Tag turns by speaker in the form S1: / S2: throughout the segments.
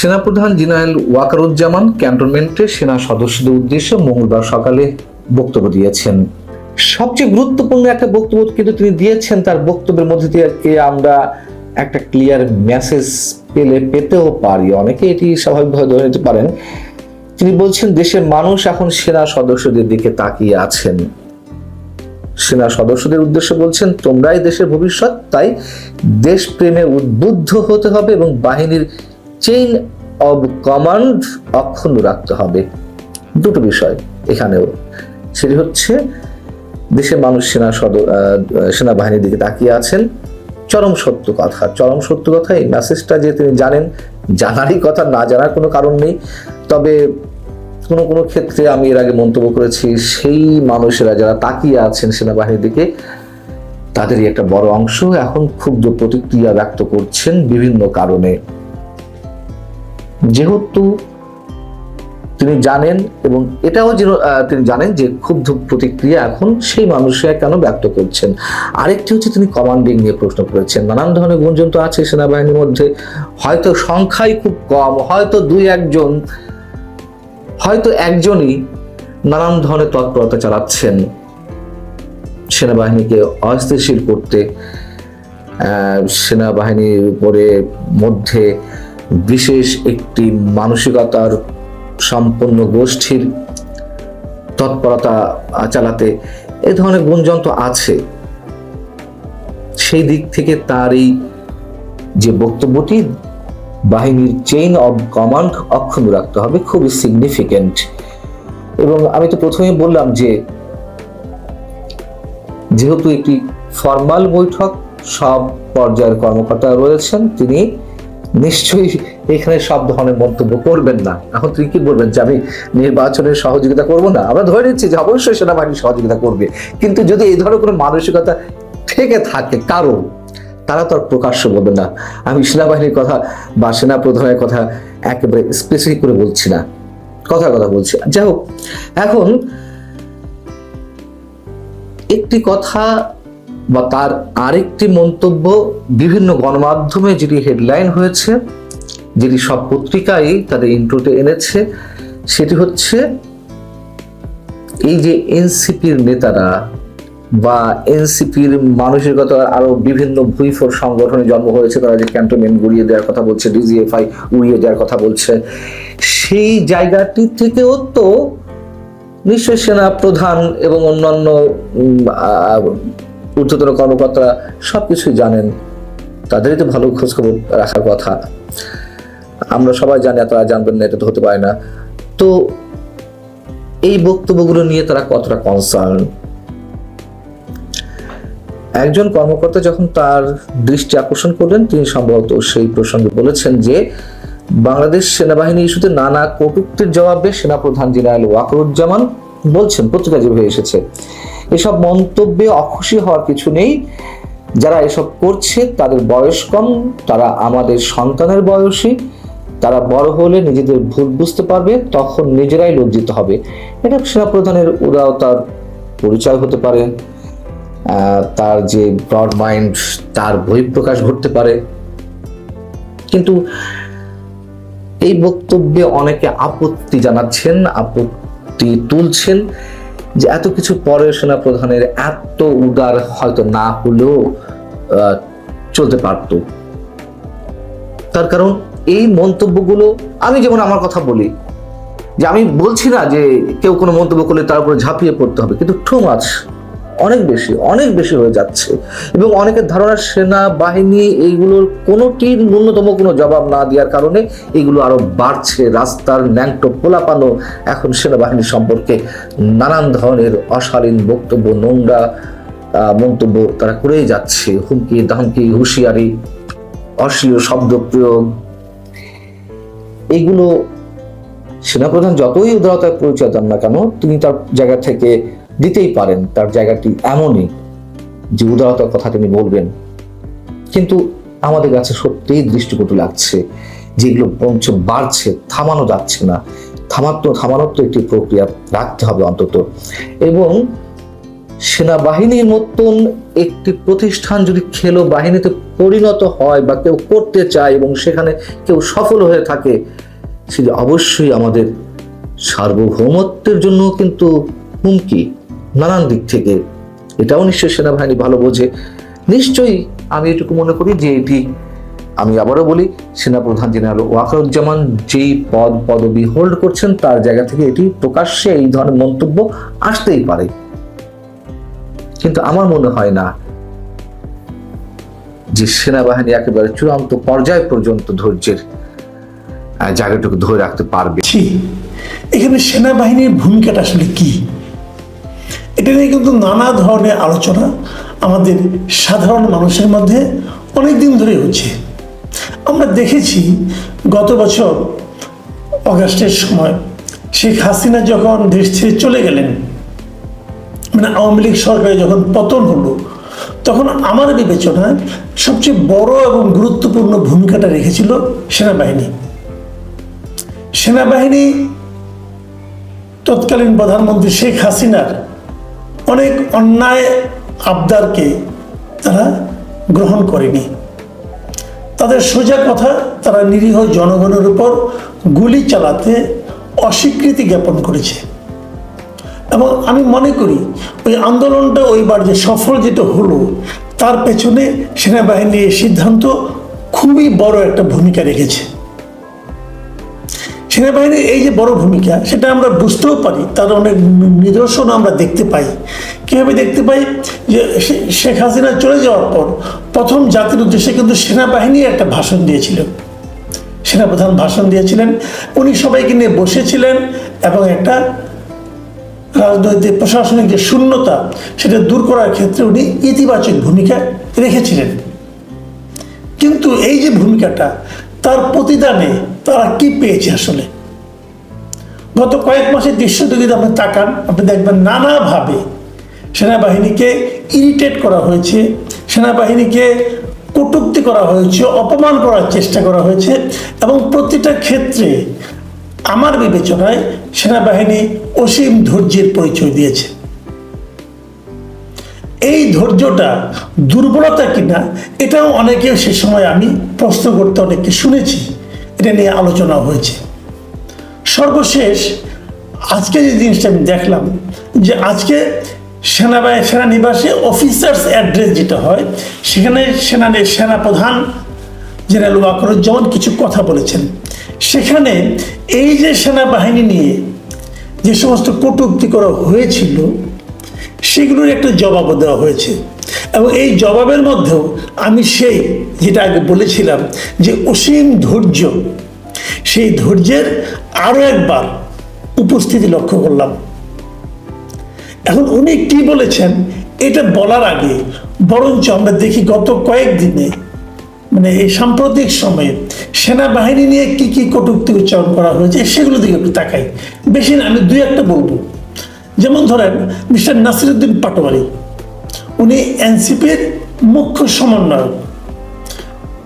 S1: সেনাপ্রধান জেনারেল ওয়াকারুজ্জামান ক্যান্টনমেন্টে সেনা সদস্যদের উদ্দেশ্যে মঙ্গলবার সকালে বক্তব্য দিয়েছেন। সবচেয়ে গুরুত্বপূর্ণ একটা বক্তব্য কিন্তু তিনি দিয়েছেন, তার বক্তব্যের মধ্যে দিয়ে আমরা একটা ক্লিয়ার মেসেজ পেলে পেতেও পারি। অনেকে এটি স্বাভাবিকভাবে ধরে নিতে পারেন। তিনি বলছেন, দেশের মানুষ এখন সেনা সদস্যদের দিকে তাকিয়ে আছেন। সেনা সদস্যদের উদ্দেশ্যে বলছেন, তোমরাই দেশের ভবিষ্যৎ, তাই দেশপ্রেমে উদ্বুদ্ধ হতে হবে এবং বাহিনীর চেইন অব কমান্ড অক্ষুণ্ণ রাখতে হবে। দুটো বিষয় এখানেও। সেটি হচ্ছে দেশের মানুষ সেনা সদ আহ, সেনাবাহিনীর দিকে তাকিয়ে আছেন। চরম সত্য কথা। চরম সত্য কথা এই মেসেজটা যে তিনি জানেন জানারই কথা না জানার কোনো কারণ নেই। তবে কোনো কোনো ক্ষেত্রে আমি এর আগে মন্তব্য করেছি সেই মানুষেরা যারা তাকিয়ে আছেন সেনাবাহিনীর দিকে তাদেরই একটা বড় অংশ এখন ক্ষুব্ধ প্রতিক্রিয়া ব্যক্ত করছেন বিভিন্ন কারণে। যেহেতু তিনি জানেন এবং এটাও আহ, তিনি জানেন যে ক্ষুব্ধ প্রতিক্রিয়া এখন সেই মানুষরা কেন ব্যক্ত করছেন। আরেকটি হচ্ছে তিনি কমান্ডিং নিয়ে প্রশ্ন করেছেন। নানান ধরনের গুঞ্জন তো আছে সেনাবাহিনীর মধ্যে। হয়তো সংখ্যাই খুব কম হয়তো দুই একজন হয়তো একজনই নানান ধরনের তৎপরতা চালাচ্ছেন সেনাবাহিনীকে অস্থিতিশীল করতে। সেনাবাহিনীর উপরে মধ্যে বিশেষ একটি মানসিকতার সম্পন্ন গোষ্ঠীর তৎপরতা চালাতে এ ধরনের গুঞ্জন তো আছে। সেই দিক থেকে তার এই যে বক্তব্যটি, বাহিনীর চেইন অব কমান্ড অক্ষুণ্ণ রাখতে হবে, খুবই সিগনিফিকেন্ট এবং আমি তো প্রথমেই বললাম যে, যেহেতু একটি ফর্মাল বৈঠক, সব পর্যায়ের কর্মকর্তা রয়েছেন, তিনি নিশ্চয়ই এখানে সব ধরনের মন্তব্য করবেন না। এখন তিনি কি বলবেন যে আমি নির্বাচনের সহযোগিতা করব না? আমরা ধরে নিচ্ছি যে অবশ্যই সেনাবাহিনী সহযোগিতা করবে। কিন্তু যদি এই ধরনের কোনো মানসিকতা থেকে থাকে কারও, তারা তো আর প্রকাশ্য বলবে না। আমি সেনাবাহিনীর কথা বা সেনা প্রধানের কথা একেবারে স্পেসিফিক করে বলছি না। কথা কথা বলছি। যাই হোক, এখন একটি কথা বা তার আরেকটি মন্তব্য বিভিন্ন গণমাধ্যমে যেটি হেডলাইন হয়েছে যেটি সব পত্রিকায় তাদের ইন্ট্রোতে এনেছে, সেটি হচ্ছে এই যে এনসিপির নেতারা বা এনসিপির মানসিকতার আরও বিভিন্ন ভুইফোর সংগঠনে জন্ম হয়েছে, তারা যে ক্যান্টনমেন্ট গুড়িয়ে দেওয়ার কথা বলছে, ডিজিএফআই উড়িয়ে দেওয়ার কথা বলছে, সেই জায়গাটি থেকেও তো নিশ্চয়ই সেনা প্রধান এবং অন্যান্য ঊর্ধ্বতন কর্মকর্তারা সবকিছুই জানেন। তাদেরই তো ভালো খোঁজখবর রাখার কথা। আমরা সবাই জানি তারা জানবেন না, এটা তো হতে পারে না। তো এই বক্তব্যগুলো নিয়ে তারা কতটা কনসার্ন একজন কর্মকর্তা যখন তার দৃষ্টি আকর্ষণ করলেন, তিনি সম্ভবত সেই প্রসঙ্গে বলেছেন যে, বাংলাদেশ সেনাবাহিনী ইস্যুতে নানা কটূক্তির জবাবে সেনাপ্রধান জেনারেল ওয়াকরুজ্জামান বলছেন, পত্রিকা যেভাবে এসেছে। এসব মন্তব্যে অখুশি হওয়ার কিছু নেই। যারা এসব করছে, তাদের বয়স কম, তারা আমাদের সন্তানের বয়সী, তারা বড় হলে নিজেদের ভুল বুঝতে পারবে, তখন নিজেরাই লজ্জিত হবে। এটা সেনাপ্রধানের উদারতার পরিচয় হতে পারে তার যে ব্রড মাইন্ড, তার বহিঃপ্রকাশ ঘটতে পারে। কিন্তু এই বক্তব্যে অনেকে আপত্তি জানাচ্ছেন, আপত্তি তুলছেন। যে এত কিছু পরে সেনা প্রধানের এত উদার হয়তো না হলেও চলতে পারত। তার কারণ এই মন্তব্যগুলো আমি যেমন আমার কথা বলি, যে আমি বলছি না যে কেউ কোনো মন্তব্য করলে তার উপরে ঝাঁপিয়ে পড়তে হবে, কিন্তু টু মাছ অনেক বেশি অনেক বেশি হয়ে যাচ্ছে। এবং অনেকের ধারণা সেনা, বাহিনী এইগুলোর কোনোটির ন্যূনতম কোনো জবাব না দেওয়ার কারণে এগুলো আরও বাড়ছে। রাস্তার ন্যাংটো পোলাপানো এখন সেনাবাহিনী সম্পর্কে নানান ধরনের অশালীন বক্তব্য, নোংরা মন্তব্য তারা করেই যাচ্ছে। হুমকি, ধামকি, হুঁশিয়ারি, অশ্লীল শব্দ প্রয়োগ। এগুলো সেনাপ্রধান যতই উদারতার পরিচয় দেন না কেন, তিনি তার জায়গা থেকে দিতেই পারেন, তার জায়গাটি এমনই যে উদারতার কথা তিনি বলবেন। কিন্তু আমাদের কাছে সত্যিই দৃষ্টিকটু লাগছে যেগুলো বঞ্চ বাড়ছে, থামানো যাচ্ছে না। থামাতো থামানোর তো একটি প্রক্রিয়া রাখতে হবে অন্তত। এবং সেনাবাহিনীর মতন একটি প্রতিষ্ঠান যদি খেলো, বাহিনীতে পরিণত হয় বা কেউ করতে চায় এবং সেখানে কেউ সফল হয়ে থাকে, সেটি অবশ্যই আমাদের সার্বভৌমত্বের জন্য কিন্তু হুমকি। নানান দিক থেকে। এটাও নিশ্চয়ই সেনাবাহিনী ভালো বোঝে। নিশ্চয়ই আমি এটুকু মনে করি যে এটি আমি আবারও বলি, সেনাপ্রধান জেনারেল ওয়াকারুজ্জামান যেই পদ পদবি হোল্ড করছেন, তার জায়গা থেকে এটি প্রকাশ্যে এই ধরনের মন্তব্য আসতেই পারে। কিন্তু আমার মনে হয় না যে সেনাবাহিনী একেবারে চূড়ান্ত পর্যায় পর্যন্ত ধৈর্যের জায়গাটুকু ধরে রাখতে পারবে।
S2: এখানে সেনাবাহিনীর ভূমিকাটা আসলে কি? এটা নিয়ে কিন্তু নানা ধরনের আলোচনা আমাদের সাধারণ মানুষের মধ্যে অনেক দিন ধরে হচ্ছে। আমরা দেখেছি গত বছর অগাস্টের সময় শেখ হাসিনা যখন দেশ ছেড়ে চলে গেলেন মানে আওয়ামী লীগ সরকারে যখন পতন হলো, তখন আমার বিবেচনায় সবচেয়ে বড় এবং গুরুত্বপূর্ণ ভূমিকাটা রেখেছিল সেনাবাহিনী। সেনাবাহিনী তৎকালীন প্রধানমন্ত্রী শেখ হাসিনার অনেক অন্যায় আবদারকে তারা গ্রহণ করেনি। তাদের সোজা কথা, তারা নিরীহ জনগণের উপর গুলি চালাতে অস্বীকৃতি জ্ঞাপন করেছে। এবং আমি মনে করি, ওই আন্দোলনটা ওইবার যে সফল যেটা হলো, তার পেছনে সেনাবাহিনীর সিদ্ধান্ত খুবই বড় একটা ভূমিকা রেখেছে। সেনাবাহিনীর এই যে বড় ভূমিকা, সেটা আমরা বুঝতেও পারি, তার অনেক নিদর্শন আমরা দেখতে পাই। কীভাবে দেখতে পাই? যে শেখ হাসিনা চলে যাওয়ার পর প্রথম জাতির উদ্দেশ্যে কিন্তু সেনাবাহিনী একটা ভাষণ দিয়েছিল সেনাপ্রধান ভাষণ দিয়েছিলেন। উনি সবাইকে নিয়ে বসেছিলেন এবং একটা রাজনৈতিক, প্রশাসনিক যে শূন্যতা, সেটা দূর করার ক্ষেত্রে উনি ইতিবাচক ভূমিকা রেখেছিলেন। কিন্তু এই যে ভূমিকাটা তার প্রতিদানে তারা কি পেয়েছে আসলে? গত কয়েক মাসের দৃশ্য যদি আপনি তাকান, আপনি দেখবেন নানাভাবে সেনাবাহিনীকে ইরিটেট করা হয়েছে, সেনাবাহিনীকে কটুক্তি করা হয়েছে, অপমান করার চেষ্টা করা হয়েছে এবং প্রতিটা ক্ষেত্রে আমার বিবেচনায় সেনাবাহিনী অসীম ধৈর্যের পরিচয় দিয়েছে। এই ধৈর্যটা দুর্বলতা কিনা, এটাও অনেকে সে সময় আমি প্রশ্ন করতে অনেককে শুনেছি। এটা নিয়ে আলোচনা হয়েছে। সর্বশেষ আজকে যে জিনিসটা আমি দেখলাম, যে আজকে সেনাবাহিনী, সেনানিবাসে অফিসার্স অ্যাড্রেস যেটা হয়, সেখানে সেনা সেনাপ্রধান জেনারেল ওয়াকরুজ্জামান কিছু কথা বলেছেন। সেখানে এই যে সেনাবাহিনী নিয়ে যে সমস্ত কটূক্তি করা হয়েছিল সেগুলোর একটা জবাবও দেওয়া হয়েছে। এবং এই জবাবের মধ্যেও আমি সেই যেটা আগে বলেছিলাম যে অসীম ধৈর্য, সেই ধৈর্যের আরও একবার উপস্থিতি লক্ষ্য করলাম। এখন উনি কি বলেছেন এটা বলার আগে, বরঞ্চ আমরা দেখি গত কয়েকদিনে মানে এই সাম্প্রতিক সময়ে সেনাবাহিনী নিয়ে কি কি কটুক্তি উচ্চারণ করা হয়েছে সেগুলো দিকে একটু তাকাই। বেশি না, আমি দুই একটা বলব। যেমন ধরেন মিস্টার নাসিরুদ্দিন পাটোয়ারি, উনি এনসিপির মুখ্য সমন্বয়ক।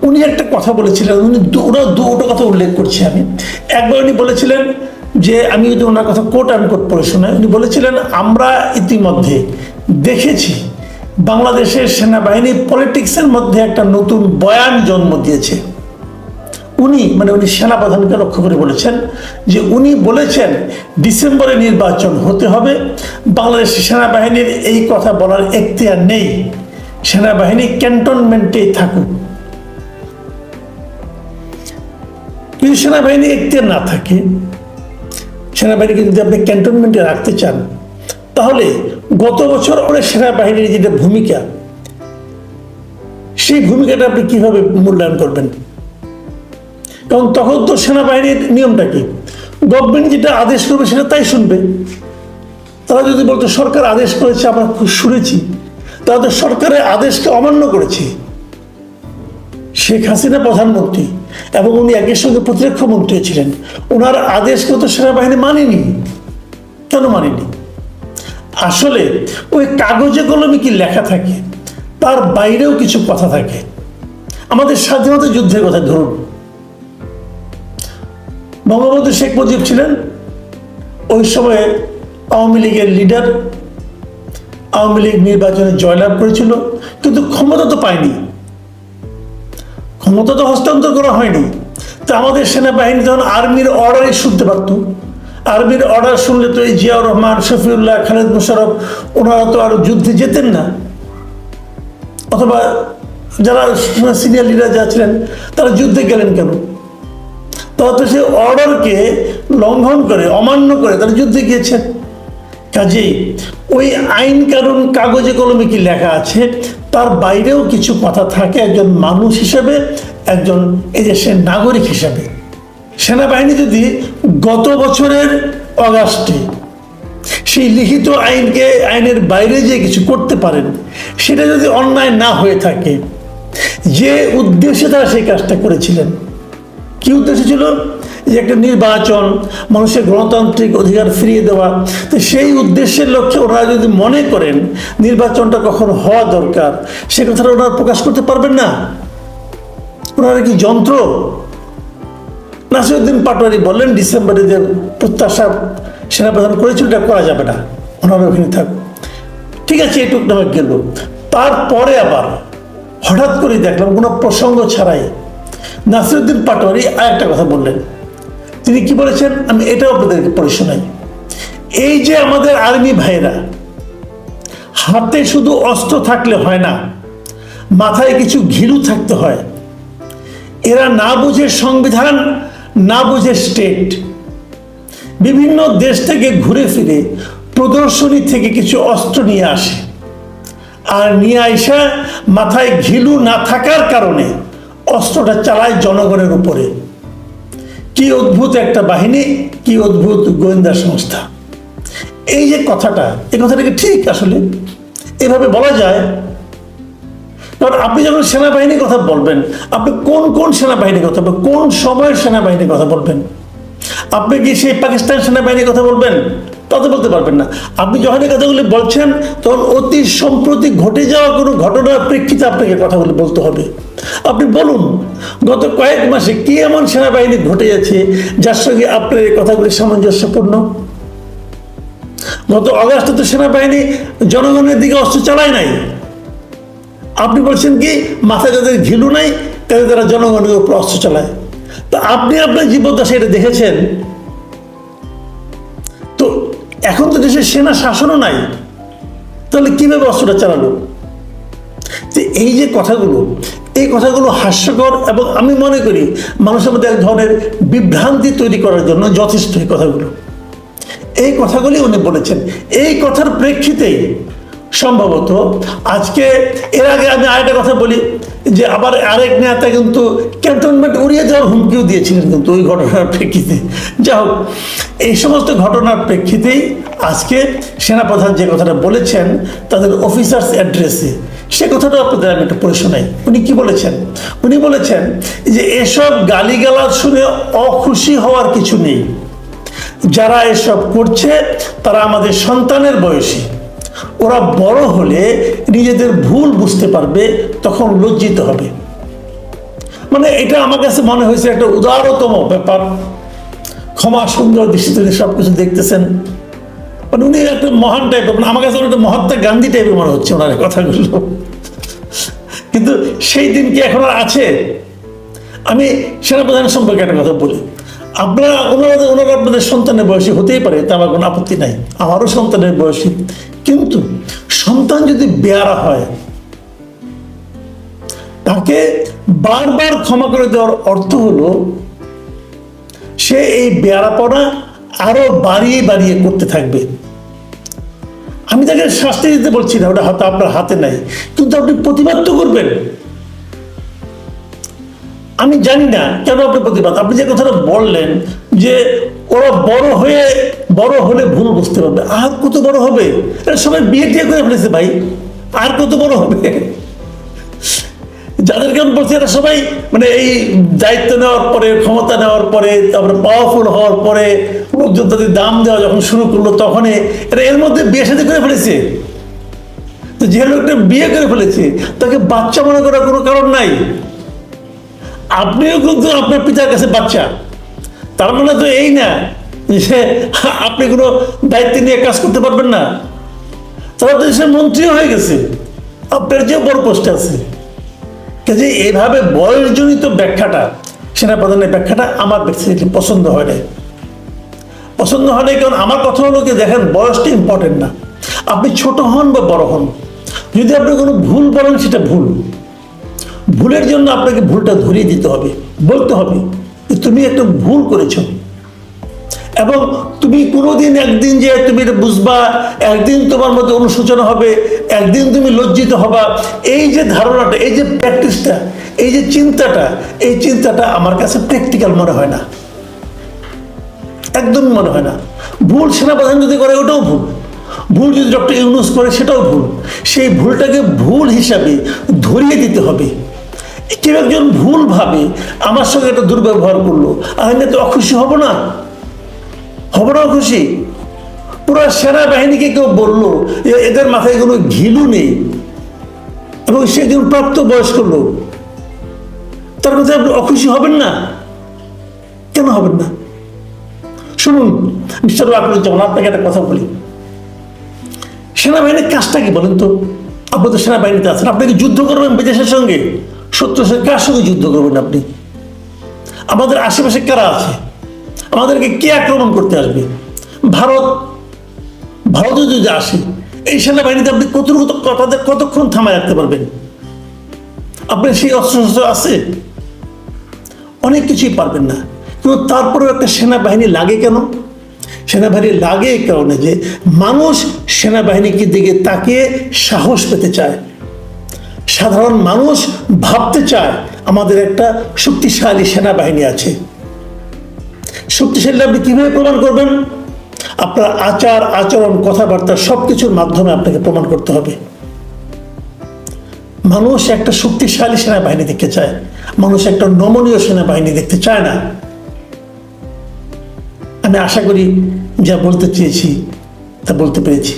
S2: উনি একটা কথা বলেছিলেন, উনি ওরা দুটো কথা উল্লেখ করছি আমি। একবার উনি বলেছিলেন যে, আমি যদি ওনার কথা কোট আমি কোট পড়ে শোনাই উনি বলেছিলেন, আমরা ইতিমধ্যে দেখেছি বাংলাদেশের সেনাবাহিনী পলিটিক্সের মধ্যে একটা নতুন বয়ান জন্ম দিয়েছে। উনি মানে উনি সেনাপ্রধানকে লক্ষ্য করে বলেছেন যে উনি বলেছেন ডিসেম্বরে নির্বাচন হতে হবে। বাংলাদেশ সেনাবাহিনীর এই কথা বলার এখতিয়ার নেই। সেনাবাহিনী ক্যান্টনমেন্টেই থাকুক। যদি সেনাবাহিনী এখতিয়ার না থাকে, সেনাবাহিনীকে যদি আপনি ক্যান্টনমেন্টে রাখতে চান, তাহলে গত বছর অনেক সেনাবাহিনীর যেটা ভূমিকা, সেই ভূমিকাটা আপনি কীভাবে মূল্যায়ন করবেন? কারণ তখন তো সেনাবাহিনীর নিয়মটা কি? গভর্নমেন্ট যেটা আদেশ করবে সেটা তাই শুনবে। তারা যদি বলতো, সরকার আদেশ করেছে, আমরা শুনেছি। তারা তো সরকারের আদেশকে অমান্য করেছে। শেখ হাসিনা প্রধানমন্ত্রী এবং উনি একই সঙ্গে প্রতিরক্ষা মন্ত্রী ছিলেন। ওনার আদেশকে তো সেনাবাহিনী মানেনি। কেন মানেনি? আসলে ওই কাগজে কলমে কি লেখা থাকে, তার বাইরেও কিছু কথা থাকে। আমাদের স্বাধীনতা যুদ্ধের কথা ধরুন। বঙ্গবন্ধু শেখ মুজিব ছিলেন ওই সময়ে আওয়ামী লীগের লিডার। আওয়ামী লীগ নির্বাচনে জয়লাভ করেছিল, কিন্তু ক্ষমতা তো পায়নি। ক্ষমতা তো হস্তান্তর করা হয়নি। তো আমাদের সেনাবাহিনী তখন আর্মির অর্ডারই শুনতে পারত। আর্মির অর্ডার শুনলে তো এই জিয়াউর রহমান, শফিউল্লাহ, খালেদ মোশারফ, ওনারা তো আর যুদ্ধে যেতেন না। অথবা যারা সিনিয়র লিডার যা ছিলেন, তারা যুদ্ধে গেলেন কেন? তারা তো সেই অর্ডারকে লঙ্ঘন করে, অমান্য করে তারা যুদ্ধে গিয়েছেন। কাজেই ওই আইন কানুন কাগজে কলমে কি লেখা আছে? তার বাইরেও কিছু কথা থাকে একজন মানুষ হিসেবে, একজন এই দেশের নাগরিক হিসেবে। সেনাবাহিনী যদি গত বছরের অগাস্টে সেই লিখিত আইনকে, আইনের বাইরে যে কিছু করতে পারেন, সেটা যদি অন্যায় না হয়ে থাকে, যে উদ্দেশ্যে তারা সেই কাজটা করেছিলেন কি উদ্দেশ্য ছিল? যে একটা নির্বাচন, মানুষের গণতান্ত্রিক অধিকার ফিরিয়ে দেওয়া। তো সেই উদ্দেশ্যের লক্ষ্যে ওনারা যদি মনে করেন নির্বাচনটা কখন হওয়া দরকার, সে কথাটা ওনারা প্রকাশ করতে পারবেন না। ওনারা কি যন্ত্র? নাসিরুদ্দিন পাটোয়ারি বললেন, ডিসেম্বরে যে প্রত্যাশা সেনাপ্রধান করেছিল, এটা করা যাবে না। ওনারা ওখানে থাক। ঠিক আছে, এটুক না গেল। তারপরে আবার হঠাৎ করে দেখলাম কোনো প্রসঙ্গ ছাড়াই নাসিরুদ্দিন পাটোয়ারি আর একটা কথা বললেন। তিনি কি বলেছেন? আমি এটাও আপনাদেরকে পড়ে শোনাই। এই যে আমাদের আর্মি ভাইয়েরা, হাতে শুধু অস্ত্র থাকলে হয় না, মাথায় কিছু ঘিলু থাকতে হয়। এরা না বুঝে সংবিধান, না বুঝে স্টেট। বিভিন্ন দেশ থেকে ঘুরে ফিরে প্রদর্শনী থেকে কিছু অস্ত্র নিয়ে আসে। আর নিয়ে আইসা মাথায় ঘিলু না থাকার কারণে অস্ত্রটা চালায় জনগণের উপরে। কি অদ্ভুত একটা বাহিনী, কি অদ্ভুত গোয়েন্দা সংস্থা। এই যে কথাটা এই কথাটা কি ঠিক আসলে? এভাবে বলা যায়? কারণ আপনি যখন সেনাবাহিনীর কথা বলবেন, আপনি কোন কোন সেনাবাহিনীর কথা বলবেন কোন সময়ের সেনাবাহিনীর কথা বলবেন? আপনি কি সেই পাকিস্তান সেনাবাহিনীর কথা বলবেন? তা তো বলতে পারবেন না। আপনি যখন এই কথাগুলি বলছেন, তখন অতি সম্প্রতি ঘটে যাওয়া কোনো ঘটনার প্রেক্ষিতে আপনাকে কথাগুলি বলতে হবে। আপনি বলুন, গত কয়েক মাসে কি এমন সেনাবাহিনী ঘটে যাচ্ছে যার সঙ্গে আপনার এই কথাগুলি সামঞ্জস্যপূর্ণ? গত অগাস্টে তো সেনাবাহিনী জনগণের দিকে অস্ত্র চালায় নাই। আপনি বলছেন কি, মাথায় যাদের ঘিলু নাই, তাদের তারা জনগণের উপর অস্ত্র চালায়। তা আপনি আপনার জীবদ্দশা এটা দেখেছেন? এখন তো দেশের সেনা শাসনও নাই। তাহলে কীভাবে অস্ত্রটা চালালো? যে এই যে কথাগুলো, এই কথাগুলো হাস্যকর এবং আমি মনে করি মানুষের মধ্যে এক ধরনের বিভ্রান্তি তৈরি করার জন্য যথেষ্ট এই কথাগুলো। এই কথাগুলি উনি বলেছেন। এই কথার প্রেক্ষিতেই সম্ভবত। আজকে এর আগে আমি আরেকটা কথা বলি, যে আবার আরেক নেতা কিন্তু ক্যান্টনমেন্ট উড়িয়ে যাওয়ার হুমকিও দিয়েছিলেন কিন্তু ওই ঘটনার প্রেক্ষিতে। যা হোক, এই সমস্ত ঘটনার প্রেক্ষিতেই আজকে সেনাপ্রধান যে কথাটা বলেছেন, তাদের অফিসার্স অ্যাড্রেসে সে কথাটা আপনাদের আমি একটু পড়ে শোনাই। উনি কি বলেছেন? উনি বলেছেন যে এসব গালিগালাজ শুনে অখুশি হওয়ার কিছু নেই। যারা এসব করছে, তারা আমাদের সন্তানের বয়সী। ওরা বড় হলে নিজেদের ভুল বুঝতে পারবে, তখন লজ্জিত হবে। মানে এটা আমার কাছে মনে হয়েছে একটা উদারতম ব্যাপার। ক্ষমা সুন্দর দৃষ্টিতে সব কিছু দেখতেছেন। মানে উনি একটা মহান টাইপের মানে আমার কাছে একটা মহাত্মা গান্ধী টাইপের মনে হচ্ছে ওনার কথাগুলো। কিন্তু সেই দিন কি এখন আছে? আমি সেনাপ্রধান সম্পর্কে একটা কথা বলি। আপনারা ওনারা ওনারা আপনাদের সন্তানের বয়সী হতেই পারে, তা আমার কোনো আপত্তি নাই। আমারও সন্তানের বয়সী। কিন্তু সন্তান যদি বেয়ারা হয়, তাকে বারবার ক্ষমা করে দেওয়ার অর্থ হলো, সে এই বেয়ারাপনা আরও বাড়িয়ে বাড়িয়ে করতে থাকবে। আমি তাকে শাস্তি দিতে বলছি না, ওটা হয়তো আপনার হাতে নাই, কিন্তু আপনি প্রতিবাদ তো করবেন। আমি জানি না কেন আপনি প্রতিবাদ, আপনি যে কথাটা বললেন যে ওরা বড় হয়ে বড় হলে ভুল বুঝতে পারবে। আর কত বড় হবে? এরা সবাই বিয়ে টিয়ে করে ফেলেছে ভাই। আর কত বড় হবে? যাদেরকে আমি বলছি এরা সবাই মানে এই দায়িত্ব নেওয়ার পরে, ক্ষমতা নেওয়ার পরে, তারপরে পাওয়ারফুল হওয়ার পরে, লোকজন তাদের দাম দেওয়া যখন শুরু করল তখনই এরা এর মধ্যে বিয়ে সাথে করে ফেলেছে। তো যে লোকটা বিয়ে করে ফেলেছে, তাকে বাচ্চা মনে করার কোনো কারণ নাই। আপনিও কিন্তু আপনার পিতার কাছে বাচ্চা। তার মানে তো এই না যে আপনি কোনো দায়িত্ব নিয়ে কাজ করতে পারবেন না। তারা তো দেশের মন্ত্রী হয়ে গেছে। আপনার যে বড় পোস্টে আছে। কাজে এভাবে বয়সজনিত ব্যাখ্যাটা, সেনাপ্রধানের ব্যাখ্যাটা আমার ব্যক্তিগত পছন্দ হয় না পছন্দ হয় না কারণ আমার কথা হলো কি, দেখেন, বয়সটা ইম্পর্টেন্ট না। আপনি ছোট হন বা বড় হন, যদি আপনি কোনো ভুল বলেন সেটা ভুল। ভুলের জন্য আপনাকে ভুলটা ধরিয়ে দিতে হবে, বলতে হবে যে, তুমি একটা ভুল করেছ। এবং তুমি কোনোদিন একদিন যে তুমি এটা বুঝবা, একদিন তোমার মধ্যে অনুশোচনা হবে, একদিন তুমি লজ্জিত হবা। এই যে ধারণাটা, এই যে প্র্যাকটিসটা এই যে চিন্তাটা, এই চিন্তাটা আমার কাছে প্র্যাকটিক্যাল মনে হয় না। একদমই মনে হয় না। ভুল সেনাপ্রধান যদি করে, ওটাও ভুল। ভুল যদি ডক্টর ইউনুস করে, সেটাও ভুল। সেই ভুলটাকে ভুল হিসাবে ধরিয়ে দিতে হবে। কেউ একজন ভুল ভাবে আমার সঙ্গে একটা দুর্ব্যবহার করল। আমি তো অখুশি হব না। হব না খুশি। পুরো সেনাবাহিনীকে কেউ বলল এদের মাথায় কোনো ঘিলু নেই। এবং সে একজন প্রাপ্ত বয়স্ক লোক। তার কথা আপনি অখুশি হবেন না? কেন হবেন না? শুনুন, মিস্টার যেমন আপনাকে একটা কথা বলি। সেনাবাহিনীর কাজটা কি বলেন তো? আপনি তো সেনাবাহিনীতে আছেন, আপনি যুদ্ধ করবেন বিদেশের সঙ্গে? সত্য সে কার সঙ্গে যুদ্ধ করবেন আপনি? আমাদের আশেপাশে কারা আছে? আমাদেরকে কে আক্রমণ করতে আসবে? ভারত ভারত যদি আসে, এই সেনাবাহিনীতে আপনি কতটুকু তাদের কতক্ষণ থামায় রাখতে পারবেন? আপনার সেই অস্ত্র শস্ত্র আছে? অনেক কিছুই পারবেন না। কিন্তু তারপরেও একটা সেনাবাহিনী লাগে কেন? সেনাবাহিনী লাগে কারণে যে মানুষ সেনাবাহিনীকে দিকে তাকিয়ে সাহস পেতে চায়। সাধারণ মানুষ ভাবতে চায়, আমাদের একটা শক্তিশালী সেনাবাহিনী আছে। শক্তিশালী আপনি কীভাবে প্রমাণ করবেন? আপনার আচার, আচরণ, কথাবার্তা সব কিছুর মাধ্যমে আপনাকে প্রমাণ করতে হবে। মানুষ একটা শক্তিশালী সেনাবাহিনী দেখতে চায়। মানুষ একটা নমনীয় সেনাবাহিনী দেখতে চায় না। আমি আশা করি যা বলতে চেয়েছি, তা বলতে পেরেছি।